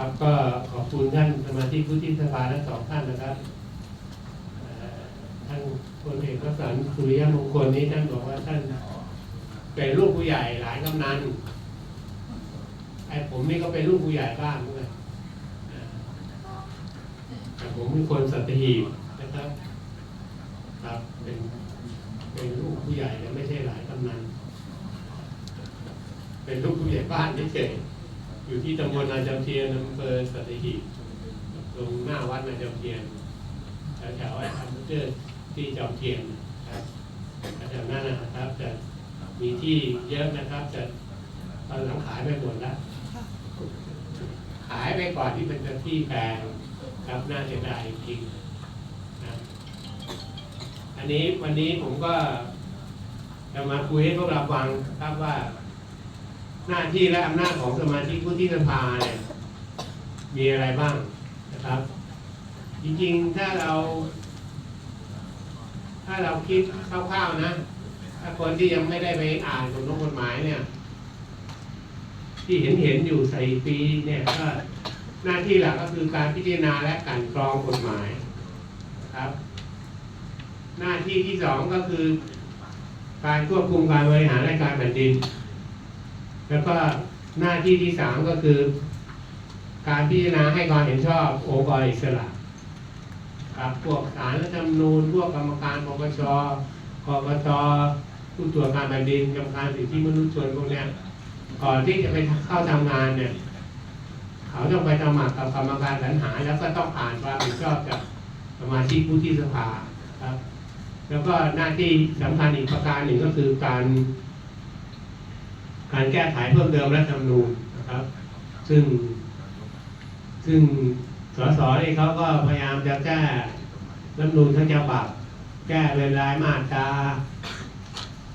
ครับก็ขอบคุณท่านสมาชิกวุฒิสภาทั้งสองท่านนะครับท่านพลเอกวสันสุริยมงคลนี้ท่านบอกว่าท่านเป็นลูกผู้ใหญ่หลายกำนันไอ้ผมนี่ก็เป็นลูกผู้ใหญ่บ้านด้วยแต่ผมเป็นคนสัตหีบนะครับ ครับเป็นเป็นลูกผู้ใหญ่และไม่ใช่หลายกำนันเป็นลูกผู้ใหญ่บ้านเฉยๆ อยู่ที่ตำบลนาจำเทียนอำเภอสัตหีบตรงหน้าวัดนาจำเทียนแถวๆไอ้ทำเจอที่จอมเทียนนะครับแถวนั้นนะครับจะมีที่เยอะนะครับจะตอนหลังขายไปหมดแล้วขายไปก่อนที่มันจะที่แพงครับน่าเสียดายจริงนะอันนี้วันนี้ผมก็จะมาคุยให้พวกเราฟังครับว่า หน้าที่และอำนาจของสมาชิกผู้ที่สภาเนี่ยมีอะไรบ้างนะครับ จริงๆถ้าเรา ถ้าเราคิดคร่าวๆนะ ถ้าคนที่ยังไม่ได้ไปอ่านกฎหมายกฎหมายเนี่ย ที่เห็นเห็นๆอยู่ใส่ปีเนี่ยก็หน้าที่หลักก็คือการพิจารณาและกลันกรองกฎหมายนะครับ หน้าที่ที่สองก็คือ การควบคุมการบริหารราชการแผ่นดิน แล้วก็หน้าที่ที่สามก็คือ การพิจารณาให้ความเห็นชอบองค์กรอิสระครับพวกศาลรัฐธรรมนูญพวกกรรมการปปชกกตผู้ตรวจการแผ่นดินกรรมการสิทธิมนุษยชนพวกเนี้ยก่อนที่จะไปเข้าทำงานเนี่ย เขาต้องไปสมัครกับกรรมการสรรหา แล้วก็ต้องผ่านความเห็นชอบจากสมาชิกผู้ที่สภาครับ แล้วก็หน้าที่สำคัญอีกประการหนึ่งก็คือการ การแก้ไขเพิ่มเติมรัฐธรรมนูญนะครับ ซึ่ง ซึ่งสสนี่เขาก็พยายามจะแก้รัฐธรรมนูญทั้งฉบับแก้เป็นรายมาตรา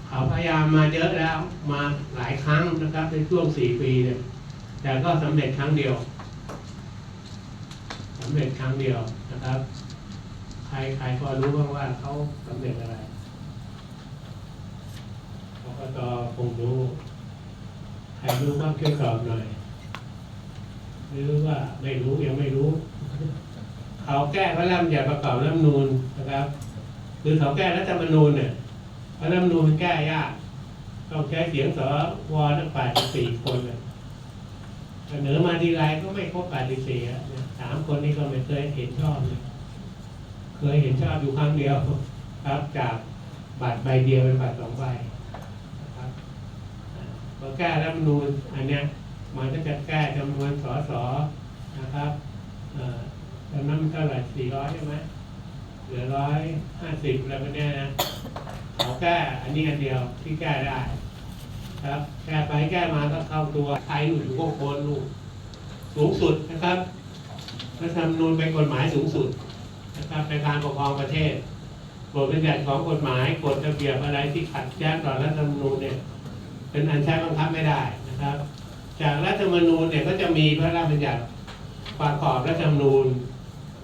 เขาพยายามมาเยอะแล้วมาหลายครั้งนะครับในช่วงสี่ปีเนี่ยแต่ก็สำเร็จครั้งเดียวสำเร็จครั้งเดียวนะครับ ใครใครพอรู้บ้างว่าเขาสำเร็จอะไรกกตคงรู้ ใครรู้บ้างช่วยตอบหน่อยหรือว่าไม่รู้ยังไม่รู้ เขาแก้พระราชบัญญัติประกอบรัฐธรรมนูญนะครับคือเขาแก้รัฐธรรมนูญเนี่ยพระรัฐธรรมนูญมันแก้ยากต้องใช้เสียงสวตั้งแปดสิบสี่คนน่ะเสนอมาทีไรก็ไม่ครบแปดสิบสี่ะสามคนนี้ก็ไม่เคยเห็นชอบเลย เคยเห็นชอบอยู่ครั้งเดียวครับจากบัตรใบเดียวเป็นบัตรสองใบ อ่าพอแก้รัฐมนูญอันเนี้ยมันก็จะแก้จำนวนสสนะครับเอ่อจำนวนเท่าไหร่สี่ร้อยใช่ไหมเหลือร้อยห้าสิบอะไรพวกเนี้ยนะเขาแก้อันนี้อันเดียวที่แก้ได้ ครับ แก้ไปแก้มาก็เข้าตัวไทยอยู่อยู่ก็โคนลูกสูงสุดนะครับรัฐธรรมนูญเป็นกฎหมายสูงสุดนะครับในการปกครองประเทศบทบัญญัติของกฎหมายกฎระเบียบอะไรที่ขัดแย้งต่อรัฐธรรมนูญเนี่ย เป็นอันใช้บังคับไม่ได้นะครับ จากรัฐธรรมนูญเนี่ยก็จะมีพระราชบัญญัติประกอบรัฐธรรมนูญ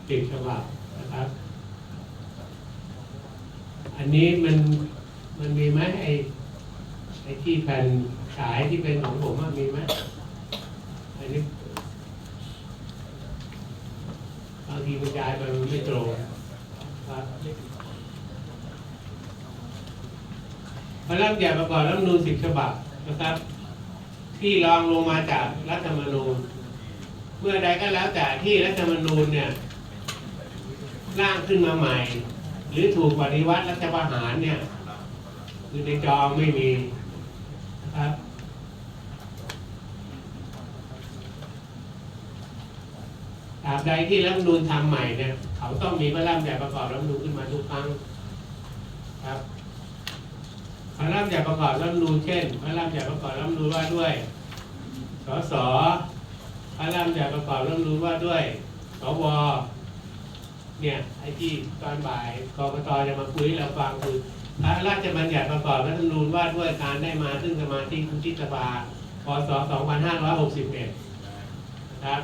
สิบฉบับนะครับ อันนี้มันมันมีไหมไอ้ไอ้ที่แผ่นฉายที่เป็นของผมมีไหมอันนี้บางทีบรรยายไปมันไม่ตรงครับ พระราชบัญญัติประกอบรัฐธรรมนูญสิบฉบับนะครับ ที่รองลงมาจากรัฐธรรมนูญ เมื่อใดก็แล้วแต่ที่รัฐธรรมนูญเนี่ยร่างขึ้นมาใหม่ หรือถูกปฏิวัติรัฐประหารเนี่ย คือในจอไม่มีนะครับตราบใดที่รัฐธรรมนูญทำใหม่เนี่ยเขาต้องมีพระราชบัญญัติประกอบรัฐธรรมนูญขึ้นมาทุกครั้ง ระราชบัญญัติประกอบรัฐรรมนูญเช่น พระราชบัญญัติประกอบรัฐรรมนูญว่าด้วย สส พระราชบัญญัติประกอบรัฐรรมนูญว่าด้วย สว เนี่ยไอ้ที่ตอนบ่ายกกตจะมาคุยเราฟังคือพระราชบัญญัติประกอบรัฐธรรมนูญว่าด้วยการได้มาซึ่งสมาชิกวุฒิสภาพศ 2561 นะครับ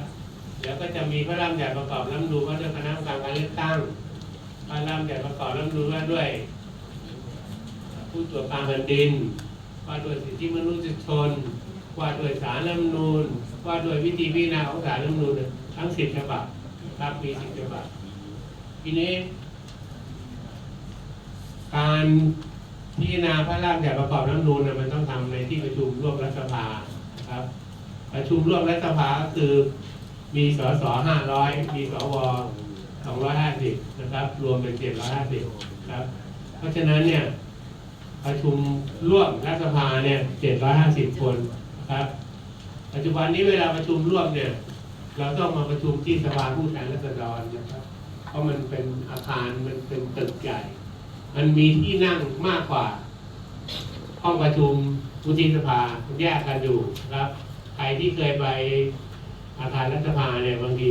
เดี๋ยวก็จะมีพระราชบัญญัติประกอบรัฐธรรมนูญว่าด้วยคณะกรรมการการเลือกตั้ง พระราชบัญญัติประกอบรัฐธรรมนูญว่าด้วย ผู้ตรวจการแผ่นดิน ว่าด้วยสิทธิมนุษยชน ว่าโดวยสารรัฐมนูญว่าโดวยวิธีพิจารณาของสารรัฐมนูญเนี่ยทั้งสิบฉบับครับมีสิบฉบับทีนี้ การพิจารณาพระราชบัญญัติประกอบรัฐมนูญเนี่ยมันต้องทำในที่ประชุมร่วมรัฐสภาครับ ประชุมร่วมรัฐสภาคือมีสสห้าร้อยมีสวสองร้อยห้าสิบนะครับ รวมเป็นเจ็ดร้อยห้าสิบครับ เพราะฉะนั้นเนี่ย ประชุมร่วมรัฐสภาเนี่ยเจ็ดร้อยห้าสิบคนครับ ปัจจุบันนี้เวลาประชุมร่วมเนี่ย เราต้องมาประชุมที่สภาผู้แทนราษฎรนะครับ เพราะมันเป็นอาคารมันเป็นตึกใหญ่ มันมีที่นั่งมากกว่า ห้องประชุมวุฒิสภาแยกกันอยู่ครับ ใครที่เคยไปอาคารรัฐสภาเนี่ยบางที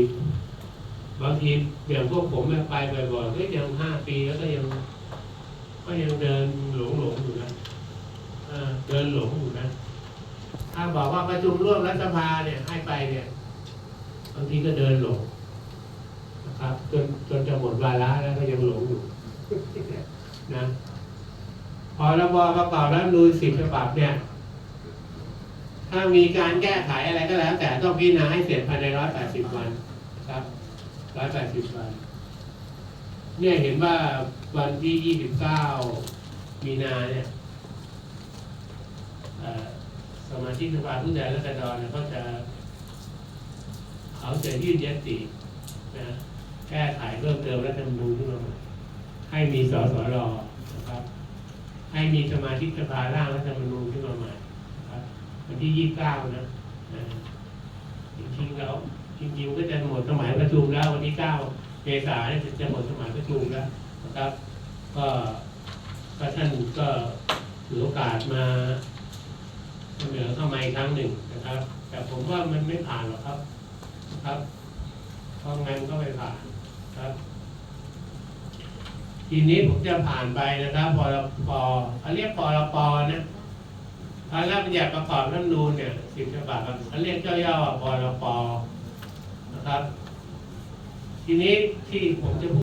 บางทีอย่างพวกผมไปบ่อยๆก็ยังห้าปีแล้วก็ยัง ก็ยังเดินหลงหลงๆอยู่นะเดินหลงอยู่นะ ถ้าบอกว่าประชุมร่วมรัฐสภาเนี่ยให้ไปเนี่ยบางทีก็เดินหลงนะครับ จนจนจะหมดวาระแล้วก็ยังหลงอยู่นะพอระบอบประกอบรัฐมนูญสิบฉบับเนี่ย ถ้ามีการแก้ไขอะไรก็แล้ว แต่ต้องพิจารณาให้เสร็จภายในร้อยแปดสิบวันครับร้อยแปดสิบวัน เนี่ยเห็นว่า วันที่ยี่สิบเก้ามีนาเนี่ยสมาชิกสภาผู้แทนราษฎรเนี่ยเขาจะ เขาจะยื่นยตินะแก้ไขเพิ่มเติมรัฐธรรมนูญขึ้นมาใหม่ให้มีสสรนะครับ ให้มีสมาชิกสภาร่างรัฐธรรมนูญขึ้นมาใหม่ครับวันที่ยี่สิบเก้านะจริงๆแล้วจริงๆก็จะหมดสมัยประชุมแล้ววันที่เก้าเมษายนจะหมดสมัยประชุมแล้ว นะครับ ก็ก็ท่านก็ถือโอกาสมาเสนอเข้ามาอีกครั้งหนึ่งนะครับ แต่ผมว่ามันไม่ผ่านหรอกครับนะครับเพราะงั้นก็ไม่ผ่านครับ ทีนี้ผมจะผ่านไปนะครับพรปเขาเรียกพรปนะพระราชบัญญัติประกอบรัฐธรรมนูญเนี่ยสิบฉบับเขาเรียกย่อๆว่าพรปนะครับ ทีนี้ที่ผมจะ